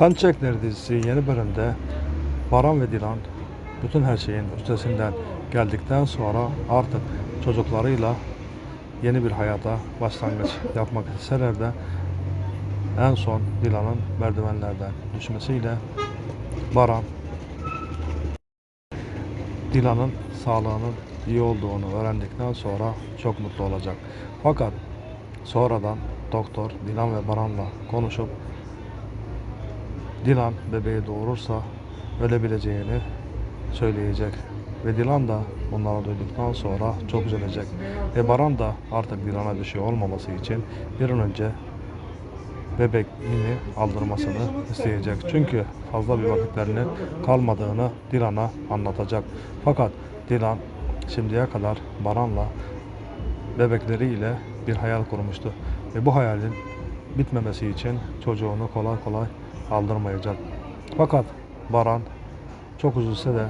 Kan Çiçekleri dizisi yeni bölümde Baran ve Dilan bütün her şeyin üstesinden geldikten sonra artık çocuklarıyla yeni bir hayata başlangıç yapmak isteseler de en son Dilan'ın merdivenlerden düşmesiyle Baran Dilan'ın sağlığının iyi olduğunu öğrendikten sonra çok mutlu olacak. Fakat sonradan doktor Dilan ve Baran'la konuşup Dilan bebeği doğurursa ölebileceğini söyleyecek. Ve Dilan da bunları duyduktan sonra çok üzülecek. Ve Baran da artık Dilan'a bir şey olmaması için bir an önce bebeğini aldırmasını isteyecek. Çünkü fazla bir vakitlerinin kalmadığını Dilan'a anlatacak. Fakat Dilan şimdiye kadar Baran'la bebekleriyle bir hayal kurmuştu. Ve bu hayalin bitmemesi için çocuğunu kolay kolay aldırmayacak. Fakat Baran çok üzülse de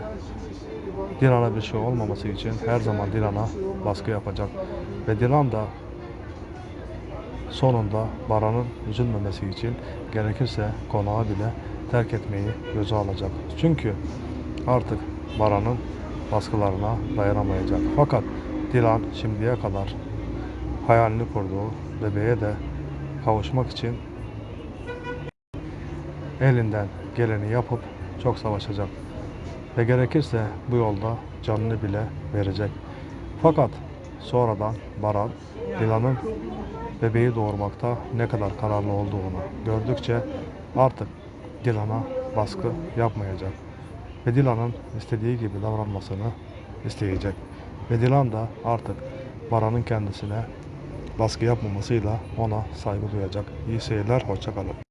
Dilan'a bir şey olmaması için her zaman Dilan'a baskı yapacak. Ve Dilan da sonunda Baran'ın üzülmemesi için gerekirse konağı bile terk etmeyi göze alacak. Çünkü artık Baran'ın baskılarına dayanamayacak. Fakat Dilan şimdiye kadar hayalini kurduğu bebeğe de kavuşmak için elinden geleni yapıp çok savaşacak. Ve gerekirse bu yolda canını bile verecek. Fakat sonradan Baran, Dilan'ın bebeği doğurmakta ne kadar kararlı olduğunu gördükçe artık Dilan'a baskı yapmayacak. Ve Dilan'ın istediği gibi davranmasını isteyecek. Ve Dilan da artık Baran'ın kendisine baskı yapmamasıyla ona saygı duyacak. İyi seyirler, hoşçakalın.